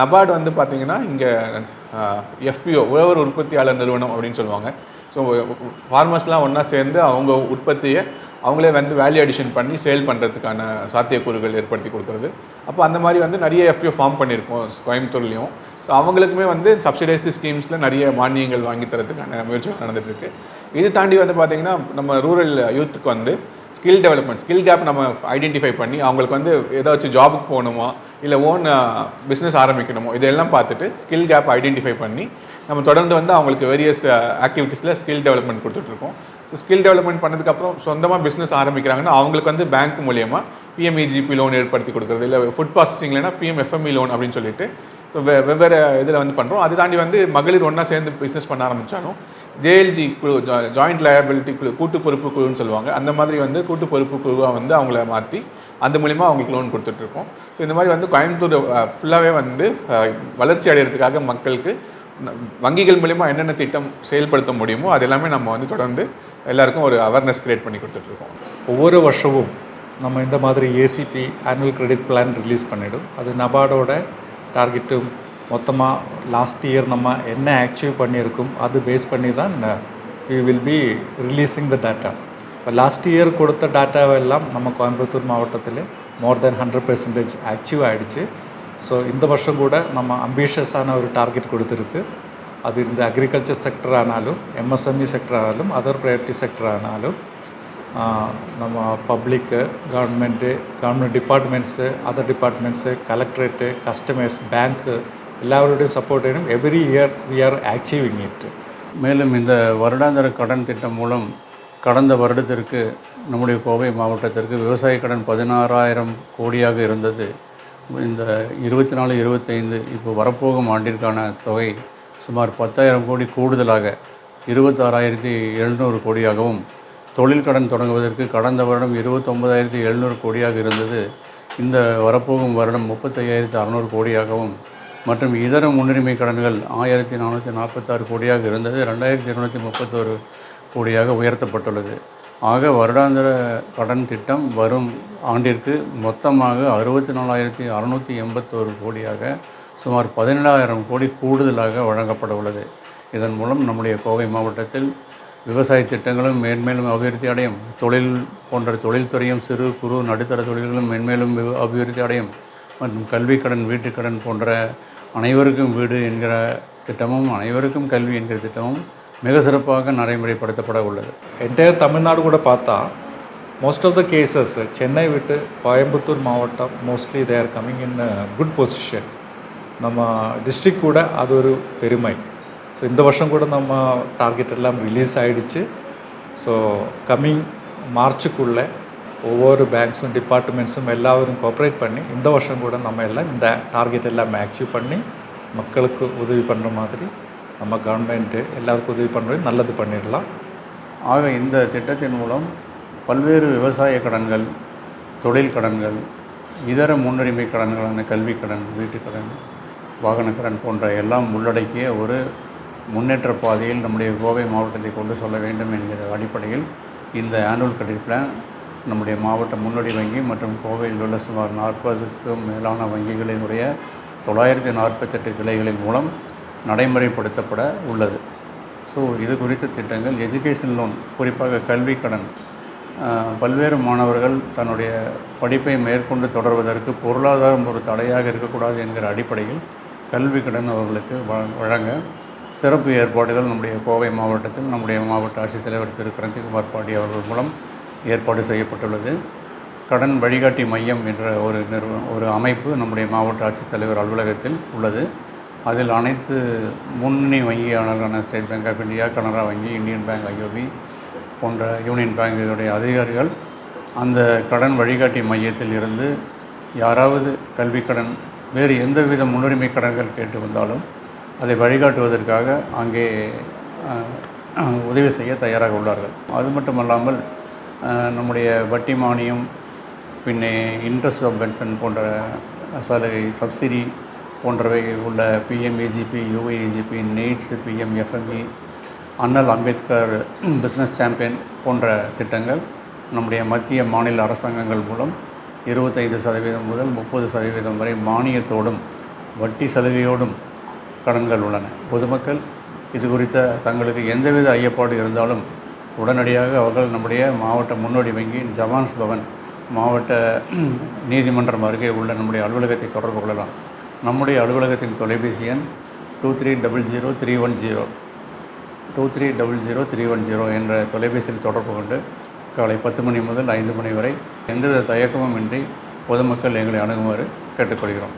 நபார்டு வந்து பார்த்திங்கன்னா இங்கே எஃபிஓ உழவர் உற்பத்தியாளர் நிறுவனம் அப்படின்னு சொல்லுவாங்க. ஸோ ஃபார்மர்ஸ்லாம் ஒன்றா சேர்ந்து அவங்க உற்பத்தியை அவங்களே வந்து வேல்யூ அடிஷன் பண்ணி சேல் பண்ணுறதுக்கான சாத்தியக்கூறுகள் ஏற்படுத்தி கொடுக்குறது. அப்போ அந்த மாதிரி வந்து நிறைய எஃபிஓ ஃபார்ம் பண்ணியிருக்கோம் கோயம்புத்தூர்லேயும். ஸோ அவங்களுக்குமே வந்து சப்சிடைஸ்டு ஸ்கீம்ஸில் நிறைய மானியங்கள் வாங்கி தரதுக்கான முயற்சிகள் நடந்துகிட்ருக்கு இது தாண்டி வந்து பார்த்திங்கன்னா நம்ம ரூரல் யூத்துக்கு வந்து ஸ்கில் டெவலப்மெண்ட் ஸ்கில் கேப் நம்ம ஐடென்டிஃபை பண்ணி அவங்களுக்கு வந்து ஏதாச்சும் ஜாபுக்கு போகணுமா இல்லை ஓன் பிஸ்னஸ் ஆரம்பிக்கணுமோ இதெல்லாம் பார்த்துட்டு ஸ்கில் கேப் ஐடென்டிஃபை பண்ணி நம்ம தொடர்ந்து வந்து அவங்களுக்கு வேரியஸ் ஆக்டிவிட்டீஸில் ஸ்கில் டெவலப்மெண்ட் கொடுத்துட்ருக்கோம் ஸோ ஸ்கில் டெவலப்மெண்ட் பண்ணதுக்கப்புறம் சொந்தமாக பிஸ்னஸ் ஆரம்பிக்கிறாங்கன்னா அவங்களுக்கு வந்து பேங்க் மூலியமாக பிஎம்இஜிபி லோன் ஏற்படுத்தி கொடுக்குறது இல்லை ஃபுட் ப்ராசஸிங்லனா பிஎம்எஃப்எம்இ லோன் அப்படின்னு சொல்லிட்டு ஸோ வெ வெவ்வேறு இதில் வந்து பண்ணுறோம் அது தாண்டி வந்து மகளிர் ஒன்றா சேர்ந்து பிஸ்னஸ் பண்ண ஆரம்பித்தாலும் ஜேஎல்ஜி குழு ஜாயிண்ட் லயபிலிட்டி குழு கூட்டு பொறுப்பு குழுன்னு சொல்லுவாங்க. அந்த மாதிரி வந்து கூட்டு பொறுப்பு குழுவாக வந்து அவங்கள மாற்றி அந்த மூலிமா அவங்களுக்கு லோன் கொடுத்துட்ருக்கோம். ஸோ இந்த மாதிரி வந்து கோயம்புத்தூர் ஃபுல்லாகவே வந்து வளர்ச்சி அடைகிறதுக்காக மக்களுக்கு வங்கிகள் மூலிமா என்னென்ன திட்டம் செயல்படுத்த முடியுமோ அது எல்லாமே நம்ம வந்து தொடர்ந்து எல்லாருக்கும் ஒரு அவேர்னஸ் க்ரியேட் பண்ணி கொடுத்துட்ருக்கோம். ஒவ்வொரு வருஷமும் நம்ம இந்த மாதிரி ACP annual credit plan release பண்ணிடும். அது நபார்டோட டார்கெட்டும் மொத்தமாக லாஸ்ட் இயர் நம்ம என்ன அச்சீவ் பண்ணியிருக்கோம் அது பேஸ் பண்ணி தான் we will be releasing the data இப்போ லாஸ்ட் இயர் கொடுத்த டேட்டாவெல்லாம் நம்ம கோயம்புத்தூர் மாவட்டத்தில் more then hundred percentage achieve ஆகிடுச்சு ஸோ இந்த வருஷம் கூட நம்ம அம்பிஷியஸான ஒரு டார்கெட் கொடுத்துருக்கு. அது இந்த அக்ரிகல்ச்சர் செக்டர் ஆனாலும் எம்எஸ்எம்இ செக்டர் ஆனாலும் அதர் ப்ரையாரிட்டி செக்டர் ஆனாலும் நம்ம public government government departments other departments collectorate customers bank எல்லாருடைய சப்போர்ட்டையும் every year we are achieving it மேலும் இந்த வருடாந்திர கடன் திட்டம் மூலம் கடந்த வருடத்திற்கு நம்முடைய கோவை மாவட்டத்திற்கு விவசாய கடன் பதினாறாயிரம் கோடியாக இருந்தது. இந்த இருபத்தி நாலு இருபத்தைந்து இப்போ வரப்போகும் ஆண்டிற்கான தொகை சுமார் பத்தாயிரம் கோடி கூடுதலாக இருபத்தாறாயிரத்தி எழுநூறு கோடியாகவும் தொழில் கடன் தொடங்குவதற்கு கடந்த வருடம் இருபத்தொம்பதாயிரத்தி எழுநூறு கோடியாக இருந்தது. இந்த வரப்போகும் வருடம் முப்பத்தையாயிரத்தி அறநூறு கோடியாகவும் மற்றும் இதர முன்னுரிமை கடன்கள் ஆயிரத்தி நானூற்றி நாற்பத்தாறு கோடியாக இருந்தது. ரெண்டாயிரத்தி இருநூற்றி முப்பத்தோரு கோடியாக உயர்த்தப்பட்டுள்ளது. ஆக வருடாந்திர கடன் திட்டம் வரும் ஆண்டிற்கு மொத்தமாக அறுபத்தி நாலாயிரத்தி அறநூற்றி எண்பத்தோரு கோடியாக சுமார் பதினேழாயிரம் கோடி கூடுதலாக வழங்கப்பட உள்ளது. இதன் மூலம் நம்முடைய கோவை மாவட்டத்தில் விவசாய திட்டங்களும் மேன்மேலும் அபிவிருத்தி அடையும். தொழில் போன்ற தொழில்துறையும் சிறு குறு நடுத்தர தொழில்களும் மேன்மேலும் அபிவிருத்தி அடையும். மற்றும் கல்வி கடன் வீட்டுக்கடன் போன்ற அனைவருக்கும் வீடு என்கிற திட்டமும் அனைவருக்கும் கல்வி என்கிற திட்டமும் மிக சிறப்பாக நடைமுறைப்படுத்தப்பட உள்ளது. என்டையர் தமிழ்நாடு கூட பார்த்தா most of the cases Chennai விட்டு கோயம்புத்தூர் மாவட்டம் mostly they are coming in good position நம்ம டிஸ்ட்ரிக்ட் கூட அது ஒரு பெருமை. ஸோ இந்த வருஷம் கூட நம்ம டார்கெட் எல்லாம் ரிலீஸ் ஆகிடுச்சு ஸோ கம்மிங் மார்ச்சுக்குள்ளே ஒவ்வொரு பேங்க்ஸும் டிபார்ட்மெண்ட்ஸும் எல்லாரும் கோஆப்ரேட் பண்ணி இந்த வருஷம் கூட நம்ம எல்லாம் இந்த டார்கெட் எல்லாம் அச்சீவ் பண்ணி மக்களுக்கு உதவி பண்ணுற மாதிரி நம்ம கவர்மெண்ட்டு எல்லாருக்கும் உதவி பண்ணுறது நல்லது பண்ணிடலாம். ஆக இந்த திட்டத்தின் மூலம் பல்வேறு விவசாய கடன்கள் தொழில் கடன்கள் இதர முன்னுரிமை கடன்களான கல்வி கடன் வீட்டுக் கடன் வாகன கடன் போன்ற எல்லாம் உள்ளடக்கிய ஒரு முன்னேற்ற பாதையில் நம்முடைய கோவை மாவட்டத்தை கொண்டு சொல்ல வேண்டும் என்கிற அடிப்படையில் இந்த ஆனுவல் கிரெடிட் பிளான் நம்முடைய மாவட்ட முன்னோடி வங்கி மற்றும் கோவையில் உள்ள சுமார் நாற்பதுக்கும் மேலான வங்கிகளினுடைய தொள்ளாயிரத்தி நாற்பத்தெட்டு கிளைகளின் மூலம் நடைமுறைப்படுத்தப்பட உள்ளது. ஸோ இது குறித்த திட்டங்கள் எஜுகேஷன் லோன் குறிப்பாக கல்வி கடன். பல்வேறு மாணவர்கள் தன்னுடைய படிப்பை மேற்கொண்டு தொடர்வதற்கு பொருளாதாரம் ஒரு தடையாக இருக்கக்கூடாது என்கிற அடிப்படையில் கல்வி கடன் அவர்களுக்கு வழ- வழங்க சிறப்பு ஏற்பாடுகள் நம்முடைய கோவை மாவட்டத்தில் நம்முடைய மாவட்ட ஆட்சித்தலைவர் திரு. கிரந்திகுமார் பாண்டி அவர்கள் மூலம் ஏற்பாடு செய்யப்பட்டுள்ளது. கடன் வழிகாட்டி மையம் என்ற ஒரு நிறுவனம் ஒரு அமைப்பு நம்முடைய மாவட்ட ஆட்சித்தலைவர் அலுவலகத்தில் உள்ளது. அதில் அனைத்து முன்னணி வங்கியாளர்களான State Bank of India Canara வங்கி இந்தியன் பேங்க் ஐஓபி போன்ற யூனியன் பேங்க் இதனுடைய அதிகாரிகள் அந்த கடன் வழிகாட்டி மையத்தில் இருந்து யாராவது கல்வி கடன் வேறு எந்தவித முன்னுரிமை கடன்கள் கேட்டு வந்தாலும் அதை வழிகாட்டுவதற்காக அங்கே உதவி செய்ய தயாராக உள்ளார்கள். அது மட்டுமல்லாமல் நம்முடைய வட்டி மானியம் பின்னே இன்ட்ரெஸ்ட் ஆஃப் பென்ஷன் போன்ற சலுகை சப்சிடி போன்றவை உள்ள பிஎம்ஏஜிபி யூஏஜிபி நீட்ஸ் பிஎம்எஃப்எம்இ அண்ணல் அம்பேத்கர் பிஸ்னஸ் சாம்பியன் போன்ற திட்டங்கள் நம்முடைய மத்திய மாநில அரசாங்கங்கள் மூலம் இருபத்தைந்து சதவீதம் முதல் முப்பது சதவீதம் வரை மானியத்தோடும் வட்டி சலுகையோடும் கடன்கள் உள்ளன. பொதுமக்கள் இது குறித்த தங்களுக்கு எந்தவித ஐயப்பாடு இருந்தாலும் உடனடியாக அவர்கள் நம்முடைய மாவட்ட முன்னோடி வங்கியின் ஜவான்ஸ் பவன் மாவட்ட நீதிமன்றம் அருகே உள்ள நம்முடைய அலுவலகத்தை தொடர்பு கொள்ளலாம். நம்முடைய அலுவலகத்தின் தொலைபேசி எண் two three double zero three one zero two three double zero three one zero என்ற தொலைபேசியில் தொடர்பு கொண்டு காலை பத்து மணி முதல் ஐந்து மணி வரை எந்தவித தயக்கமும் இன்றி பொதுமக்கள் எங்களை அணுகுமாறு கேட்டுக்கொள்கிறோம்.